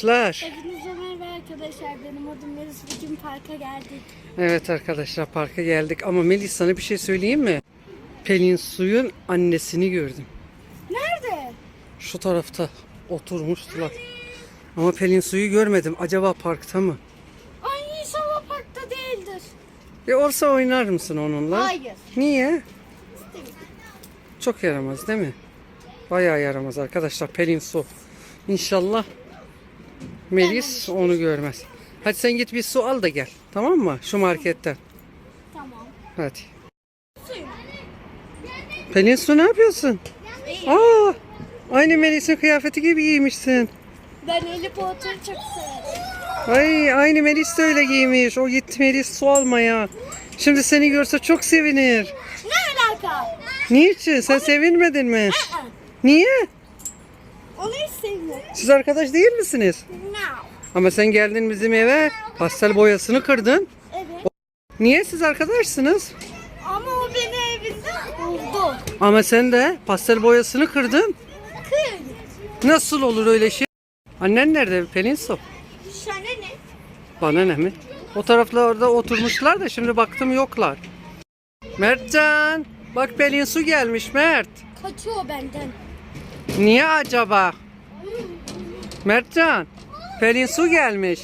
Arkadaşlar. Hepinize merhaba arkadaşlar. Benim adım Melis. Bugün parka geldik. Evet arkadaşlar parka geldik ama Melis sana bir şey söyleyeyim mi? Pelin Su'nun annesini gördüm. Nerede? Şu tarafta oturmuştular. Ama Pelin Su'yu görmedim. Acaba parkta mı? Ay inşallah parkta değildir. E olsa oynar mısın onunla? Hayır. Niye? Çok yaramaz değil mi? Bayağı yaramaz arkadaşlar Pelin Su. İnşallah Melis onu görmez. Hadi sen git bir su al da gel. Tamam mı? Şu marketten. Tamam. Hadi. Suyum. Pelin Su ne yapıyorsun? Aa, aynı Melis'in kıyafeti gibi giymişsin. Ben Harry Potter'ı çok severim. Ay aynı Melis de öyle giymiş. O gitti Melis su almaya. Şimdi seni görse çok sevinir. Ne alaka? Niçin? Sen sevinmedin mi? Aa, Niye? Onu hiç sevmiyorum. Siz arkadaş değil misiniz? Ama sen geldin bizim eve pastel boyasını kırdın. Evet. Niye siz arkadaşsınız? Ama o beni evinde buldu. Ama sen de pastel boyasını kırdın. Kır. Nasıl olur öyle şey? Annen nerede Pelin Su? Sana ne? Bana ne mi? O taraflarda oturmuşlar da şimdi baktım yoklar. Mertcan bak Pelin Su gelmiş Mert. Kaçıyor benden. Niye acaba? Mertcan Pelin Su gelmiş.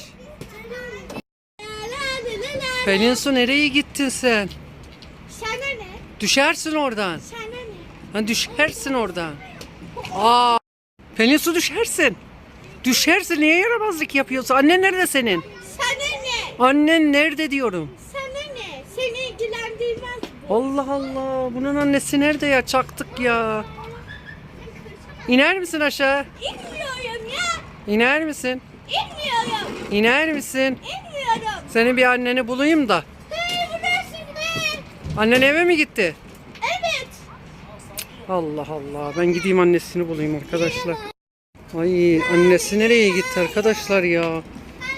Pelin Su nereye gittin sen? Sana ne? Düşersin oradan. Sana ne? Hani düşersin oradan. Aa, Pelin Su düşersin. Düşersin niye yaramazlık yapıyorsun? Annen nerede senin? Sana ne? Annen nerede diyorum. Sana ne? Seni ilgilendirmez. Allah Allah bunun annesi nerede ya çaktık ya. İner misin aşağı? İnmiyorum ya. İner misin? İnmiyorum. İner misin? İnmiyorum. Senin bir anneni bulayım da. Hey burası ne? Annen eve mi gitti? Evet. Allah Allah ben gideyim annesini bulayım arkadaşlar. Ay annesi nereye gitti arkadaşlar ya?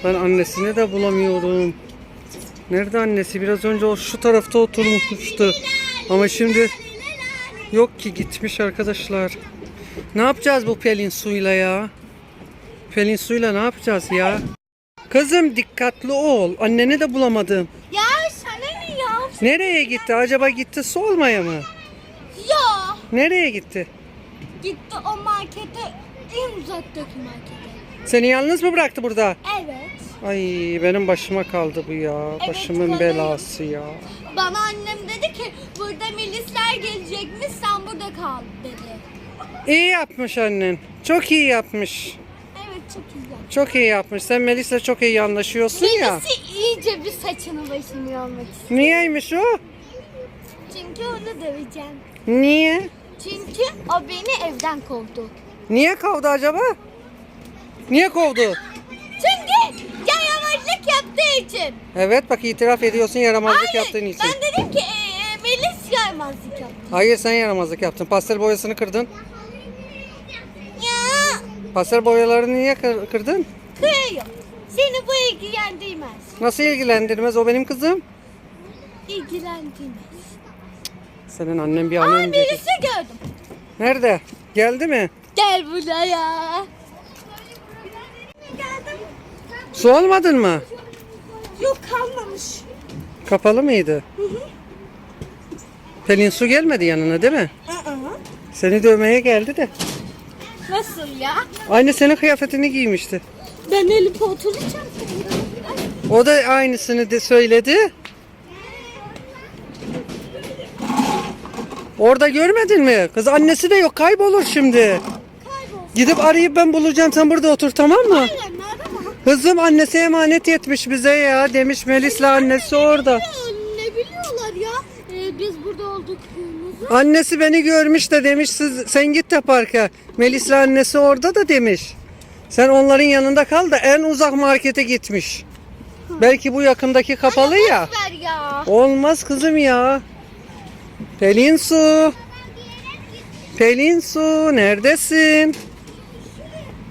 Ben annesini de bulamıyorum. Nerede annesi? Biraz önce o şu tarafta oturmuştu. Ama şimdi yok ki gitmiş arkadaşlar. Ne yapacağız bu Pelin suyla ya? Pelin suyla ne yapacağız ya? Kızım dikkatli ol. Anneni de bulamadım. Ya sana ne ya? Nereye gitti? Acaba gitti su almaya mı? Ya. Nereye gitti? Gitti o markete en uzaktaki markete. Seni yalnız mı bıraktı burada? Evet. Ay benim başıma kaldı bu ya. Evet, Başımın belası ya. Bana annem dedi ki burada milisler gelecekmiş sen burada kal dedi. İyi yapmış annen. Çok iyi yapmış. Çok güzel. Çok iyi yapmış. Sen Melis'le çok iyi anlaşıyorsun ya. Melis'i iyice bir saçını başını yolmak istiyor. Niyeymiş o? Çünkü onu döveceğim. Niye? Çünkü o beni evden kovdu. Niye kovdu acaba? Niye kovdu? Çünkü yaramazlık yaptığı için. Evet bak itiraf ediyorsun yaramazlık Hayır, yaptığın için. ben dedim ki e, e, Melis yaramazlık yaptı. Hayır sen yaramazlık yaptın. Pastel boyasını kırdın. Pastel boyalarını niye kır- kırdın? kıyıyor. Seni bu ilgilendirmez. Nasıl ilgilendirmez o benim kızım? İlgilendirmez. Senin annen bir an önce. Melis'i gördüm. Nerede? Geldi mi? Gel buraya. Geldim. Su almadın mı? Yok kalmamış. Kapalı mıydı? Pelin su gelmedi yanına değil mi? Seni dövmeye geldi de. Nasıl ya? Aynı senin kıyafetini giymişti. Ben elip oturacağım. O da aynısını de söyledi. Orada görmedin mi? Kız annesi de yok kaybolur şimdi. Kaybol. Gidip arayıp ben bulacağım sen burada otur tamam mı? Aynen. Kızım annesi emanet etmiş bize ya demiş Melis'le annesi orada. Ne biliyorlar ya? Ee, biz burada olduklarımızı. Annesi beni görmüş de demiş siz, sen git de parka. Melis'le annesi orada da demiş. Sen onların yanında kal da en uzak markete gitmiş. Belki bu yakındaki kapalı ya. Ver ya. Olmaz kızım ya. Pelin su. Pelin su neredesin?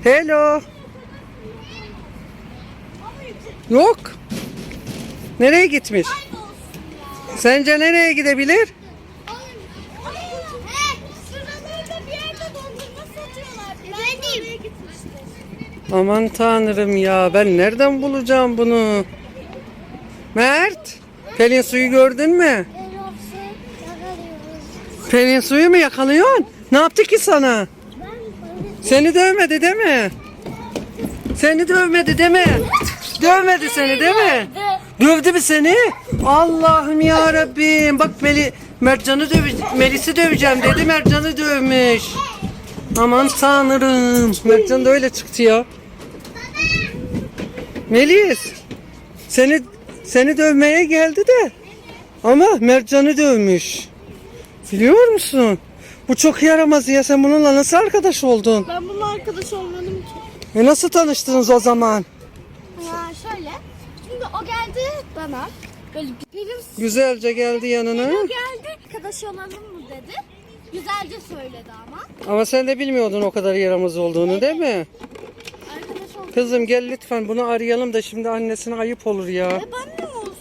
Hello. Yok. Nereye gitmiş? Sence nereye gidebilir? Gitmiştim. Aman tanrım ya ben nereden bulacağım bunu? Mert, Pelin suyu gördün mü? Pelin suyu mu yakalıyorsun? Ne yaptı ki sana? Seni dövmedi değil mi? Seni dövmedi değil mi? Dövmedi seni değil mi? Dövdü mü seni? Allah'ım ya Rabbim. Bak Meli Mertcan'ı döve Melis'i döveceğim dedi. Mertcan'ı dövmüş. Aman tanrım. Mertcan da öyle çıktı ya. Melis. Seni seni dövmeye geldi de. Ama Mertcan'ı dövmüş. Biliyor musun? Bu çok yaramaz ya. Sen bununla nasıl arkadaş oldun? Ben bununla arkadaş olmadım ki. E nasıl tanıştınız o zaman? Ya şöyle. Şimdi o geldi bana. Böyle benim Güzelce geldi yanına. o geldi. Arkadaş olalım mı dedi. Güzelce söyledi ama. Ama sen de bilmiyordun o kadar yaramaz olduğunu değil mi? Arkadaş. Kızım gel lütfen bunu arayalım da şimdi annesine ayıp olur ya. E bana ne olsun?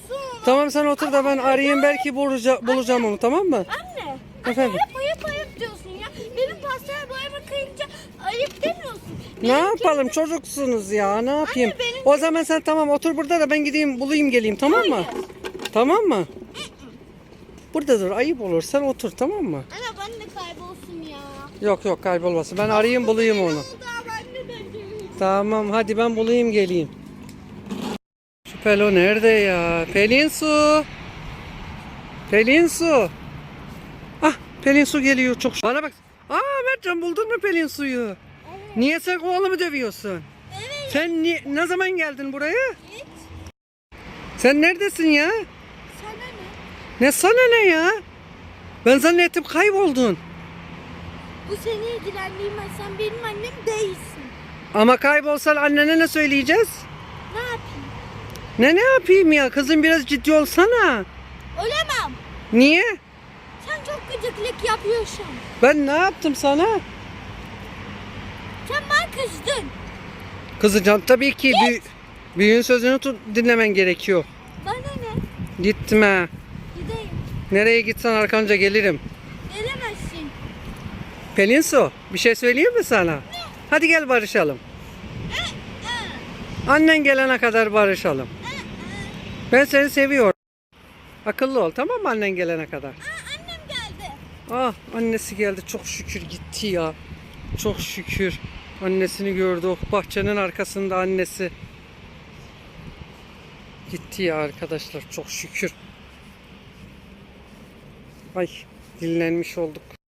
Tamam sen otur da ben arayayım belki buluca- bulacağım onu tamam mı? Anne. Efendim? Anne ayıp ayıp diyorsun ya. Benim pastel boyama kayınca ayıp demiyorsun. Ne yapalım çocuksunuz ya ne yapayım? Anne, benim- O zaman sen tamam otur burada da ben gideyim bulayım geleyim tamam mı? Tamam mı? Burada dur ayıp olur sen otur tamam mı? Anne ben de kaybolsun ya. Yok yok kaybolmasın ben arayayım bulayım onu. Tamam hadi ben bulayım geleyim. Şu Pelo nerede ya? Pelin su. Pelin su. Ah Pelin su geliyor çok. Bana bak. Aa Mertcan buldun mu Pelin suyu? Niye sen oğlumu dövüyorsun? Evet. Sen ni- ne zaman geldin buraya? Hiç. Sen neredesin ya? Sana ne? Ne sana ne ya? Ben zannettim kayboldun. Bu seni ilgilendirmez. Sen benim annem değilsin. Ama kaybolsan annene ne söyleyeceğiz? Ne yapayım? Ne ne yapayım ya? Kızım biraz ciddi olsana. Ölemem. Niye? Sen çok gıcıklık yapıyorsun. Ben ne yaptım sana? Sen bana kızdın. Kızacağım tabii ki. Büy- büyüğün sözünü tut, dinlemen gerekiyor. Bana ne? Gitme. Gideyim. Nereye gitsen arkanca gelirim. Pelin Su, bir şey söyleyeyim mi sana? Hadi gel barışalım. Annen gelene kadar barışalım. Ben seni seviyorum. Akıllı ol tamam mı annen gelene kadar? Aa, annem geldi. Ah annesi geldi çok şükür gitti ya. Çok şükür. Annesini gördü o bahçenin arkasında annesi. Gitti ya arkadaşlar çok şükür. Ay dinlenmiş olduk.